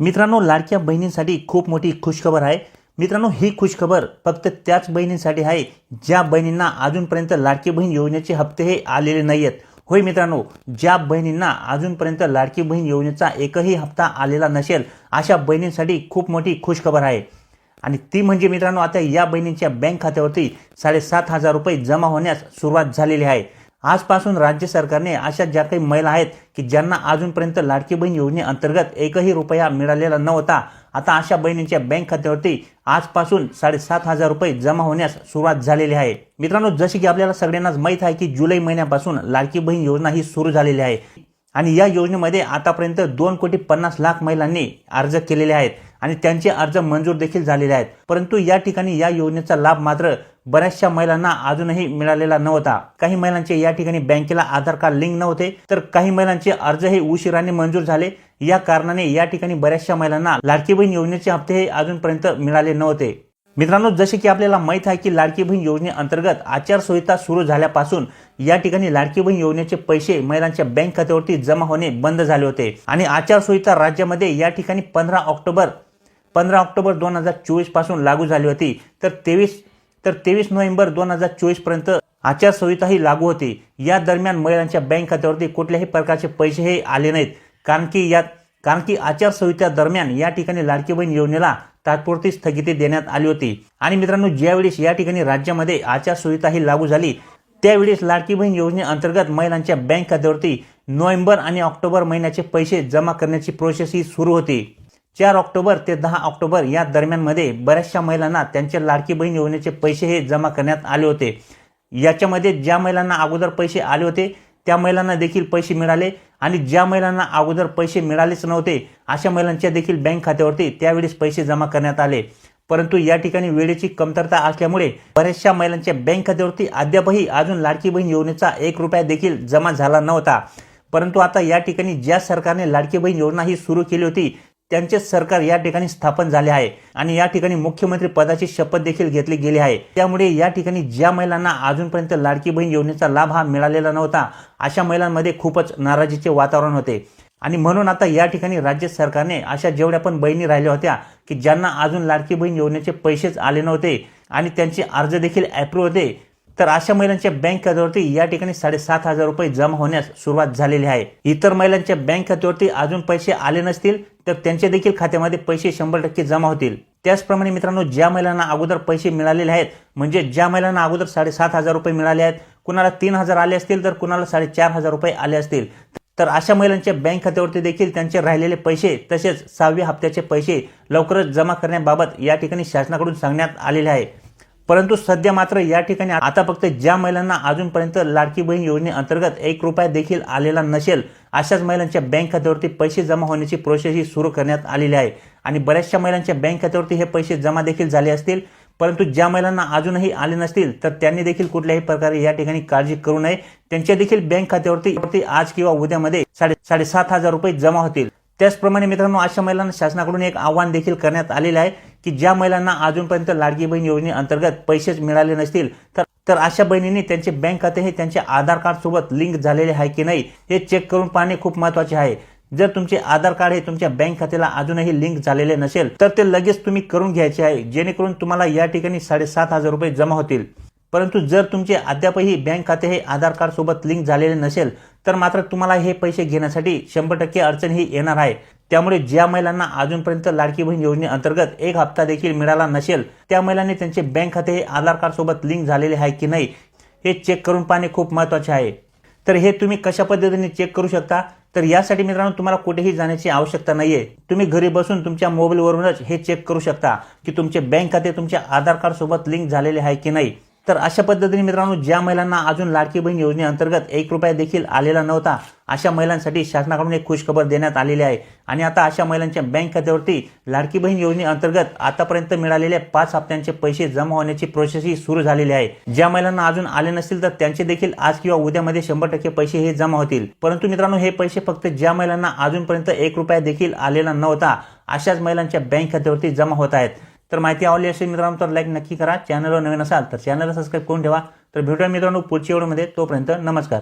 मित्रांनो लाडक्या बहिणींसाठी खूप मोठी खुशखबर आहे. मित्रांनो ही खुशखबर फक्त त्याच बहिणींसाठी आहे ज्या बहिणींना अजूनपर्यंत लाडकी बहीण योजनेचे हप्ते हे आलेले नाही आहेत होय मित्रांनो ज्या बहिणींना अजूनपर्यंत लाडकी बहीण योजनेचा एकही हप्ता आलेला नसेल अशा बहिणींसाठी खूप मोठी खुशखबर आहे. आणि ती म्हणजे मित्रांनो आता या बहिणींच्या बँक खात्यावरती साडेसात हजार रुपये जमा होण्यास सुरुवात झालेली आहे. आजपासून राज्य सरकारने अशा ज्या काही महिला आहेत की ज्यांना अजूनपर्यंत लाडकी बहीण योजनेअंतर्गत एकही रुपया मिळालेला नव्हता आता अशा बहिणींच्या बँक खात्यावरती आजपासून साडेसात हजार रुपये जमा होण्यास सुरुवात झालेली आहे. मित्रांनो जसे की आपल्याला सगळ्यांनाच माहीत आहे की जुलै महिन्यापासून लाडकी बहीण योजना ही सुरू झालेली आहे. आणि या योजनेमध्ये आतापर्यंत दोन कोटी पन्नास लाख महिलांनी अर्ज केलेले आहेत. आणि त्यांचे अर्ज मंजूर देखील झालेले आहेत. परंतु या ठिकाणी या योजनेचा लाभ मात्र बऱ्याचशा महिलांना अजूनही मिळालेला नव्हता. काही महिलांचे या ठिकाणी बँकेला आधार कार्ड लिंक नव्हते तर काही महिलांचे अर्ज हे उशिराने मंजूर झाले. या कारणाने या ठिकाणी बऱ्याचशा महिलांना लाडकी बहीण योजनेचे हप्ते हे अजूनपर्यंत मिळाले नव्हते. मित्रांनो जसे की आपल्याला माहीत आहे की लाडकी बहीण योजनेअंतर्गत आचारसंहिता सुरू झाल्यापासून या ठिकाणी लाडकी बहीण योजनेचे पैसे महिलांच्या बँक खात्यावरती जमा होणे बंद झाले होते. आणि आचारसंहिता राज्यामध्ये या ठिकाणी पंधरा ऑक्टोबर पंधरा ऑक्टोबर दोन हजार चोवीसपासून लागू झाली होती. तर तेवीस तर तेवीस नोव्हेंबर दोन हजार चोवीसपर्यंत आचारसंहिताही लागू होती. या दरम्यान महिलांच्या बँक खात्यावरती कुठल्याही प्रकारचे पैसे हे आले नाहीत. कारण की यात कारण की आचारसंहिता दरम्यान या ठिकाणी लाडकी बहीण योजनेला तात्पुरती स्थगिती देण्यात आली होती. आणि मित्रांनो ज्यावेळेस या ठिकाणी राज्यामध्ये आचारसंहिता ही लागू झाली त्यावेळेस लाडकी बहीण योजनेअंतर्गत महिलांच्या बँक खात्यावरती नोव्हेंबर आणि ऑक्टोबर महिन्याचे पैसे जमा करण्याची प्रोसेस ही सुरू होती. चार ऑक्टोबर ते दहा ऑक्टोबर या दरम्यानमध्ये बऱ्याचशा महिलांना त्यांच्या लाडकी बहीण योजनेचे पैसे हे जमा करण्यात आले होते. याच्यामध्ये ज्या महिलांना अगोदर पैसे आले होते त्या महिलांना देखील पैसे मिळाले आणि ज्या महिलांना अगोदर पैसे मिळालेच नव्हते अशा महिलांच्या देखील बँक खात्यावरती त्यावेळेस पैसे जमा करण्यात आले. परंतु या ठिकाणी वेळेची कमतरता असल्यामुळे बऱ्याचशा महिलांच्या बँक खात्यावरती अद्यापही अजून लाडकी बहीण योजनेचा एक रुपया देखील जमा झाला नव्हता. परंतु आता या ठिकाणी ज्या सरकारने लाडकी बहीण योजना ही सुरू केली होती त्यांचे सरकार या ठिकाणी स्थापन झाले आहे. आणि या ठिकाणी मुख्यमंत्री पदाची शपथ देखील घेतली गेली आहे. त्यामुळे या ठिकाणी ज्या महिलांना अजूनपर्यंत लाडकी बहीण योजनेचा लाभ हा मिळालेला नव्हता अशा महिलांमध्ये खूपच नाराजीचे वातावरण होते. आणि म्हणून आता या ठिकाणी राज्य सरकारने अशा जेवढ्या पण बहिणी राहिल्या होत्या की ज्यांना अजून लाडकी बहीण योजनेचे पैसेच आले नव्हते आणि त्यांचे अर्ज देखील अप्रूव्ह होते तर अशा महिलांच्या बँक खात्यावरती या ठिकाणी साडेसात हजार रुपये जमा होण्यास सुरुवात झालेली आहे. इतर महिलांच्या बँक खात्यावरती अजून पैसे आले नसतील तर त्यांच्या देखील खात्यामध्ये पैसे शंभर टक्के जमा होतील. त्याचप्रमाणे मित्रांनो ज्या महिलांना अगोदर पैसे मिळालेले आहेत म्हणजे ज्या महिलांना अगोदर साडेसात हजार रुपये मिळाले आहेत कुणाला तीन हजार आले असतील तर कुणाला साडेचार हजार रुपये आले असतील. तर अशा महिलांच्या बँक खात्यावरती देखील त्यांचे राहिलेले पैसे तसेच सहाव्या हप्त्याचे पैसे लवकरच जमा करण्याबाबत या ठिकाणी शासनाकडून सांगण्यात आलेले आहे. परंतु सध्या मात्र या ठिकाणी आता फक्त ज्या महिलांना अजूनपर्यंत लाडकी बहीण योजनेअंतर्गत एक रुपया देखील आलेला नसेल अशाच महिलांच्या बँक खात्यावरती पैसे जमा होण्याची प्रोसेस ही सुरू करण्यात आलेली आहे. आणि बऱ्याचशा महिलांच्या बँक खात्यावरती हे पैसे जमा देखील झाले असतील. परंतु ज्या महिलांना अजूनही आले नसतील तर त्यांनी देखील कुठल्याही प्रकारे या ठिकाणी काळजी करू नये. त्यांच्या देखील बँक खात्यावरती आज किंवा उद्यामध्ये साडे साडेसात हजार रुपये जमा होतील. त्याचप्रमाणे मित्रांनो अशा महिलांना शासनाकडून एक आव्हान देखील करण्यात आलेलं आहे. की ज्या महिलांना अजूनपर्यंत लाडकी बहीण योजनेअंतर्गत पैसेच मिळाले नसतील तर तर अशा बहिणींनी त्यांचे बँक खाते हे त्यांचे आधार कार्ड सोबत लिंक झालेले आहे की नाही हे चेक करून पाहणे खूप महत्त्वाचे आहे. जर तुमचे आधार कार्ड हे तुमच्या बँक खात्याला अजूनही लिंक झालेले नसेल तर ते लगेच तुम्ही करून घ्यायचे आहे जेणेकरून तुम्हाला या ठिकाणी साडेसात हजार रुपये जमा होतील. परंतु जर तुमचे अद्यापही बँक खाते हे आधार कार्ड सोबत लिंक झालेले नसेल तर मात्र तुम्हाला हे पैसे घेण्यासाठी शंभर टक्के अडचण ही येणार आहे. त्यामुळे ज्या महिलांना अजूनपर्यंत लाडकी बहीण योजनेअंतर्गत एक हप्ता देखील मिळाला नसेल त्या महिलांनी त्यांचे बँक खाते हे आधार कार्डसोबत लिंक झालेले आहे की नाही हे चेक करून पाहणे खूप महत्त्वाचे आहे. तर हे तुम्ही कशा पद्धतीने चेक करू शकता? तर यासाठी मित्रांनो तुम्हाला कुठेही जाण्याची आवश्यकता नाहीये. तुम्ही घरी बसून तुमच्या मोबाईलवरूनच हे चेक करू शकता की तुमचे बँक खाते तुमच्या आधार कार्डसोबत लिंक झालेले आहे की नाही. तर अशा पद्धतीने मित्रांनो ज्या महिलांना अजून लाडकी बहीण योजनेअंतर्गत एक रुपया देखील आलेला नव्हता अशा महिलांसाठी शासनाकडून एक खुशखबर देण्यात आलेली आहे. आणि आता अशा महिलांच्या बँक खात्यावरती लाडकी बहीण योजनेअंतर्गत आतापर्यंत मिळालेले पाच हप्त्यांचे पैसे जमा होण्याची प्रोसेस ही सुरू झालेली आहे. ज्या महिलांना अजून आले नसतील तर त्यांचे देखील आज किंवा उद्यामध्ये शंभर टक्के पैसे हे जमा होतील. परंतु मित्रांनो हे पैसे फक्त ज्या महिलांना अजूनपर्यंत एक रुपया देखील आलेला नव्हता अशाच महिलांच्या बँक खात्यावरती जमा होत आहेत. तर माहिती आवडली असेल मित्रांनो तर लाईक नक्की करा. चॅनलवर नवीन असाल तर चॅनलला सबस्क्राईब करून ठेवा. तर भेटूया मित्रांनो पुढच्या व्हिडिओमध्ये तोपर्यंत नमस्कार.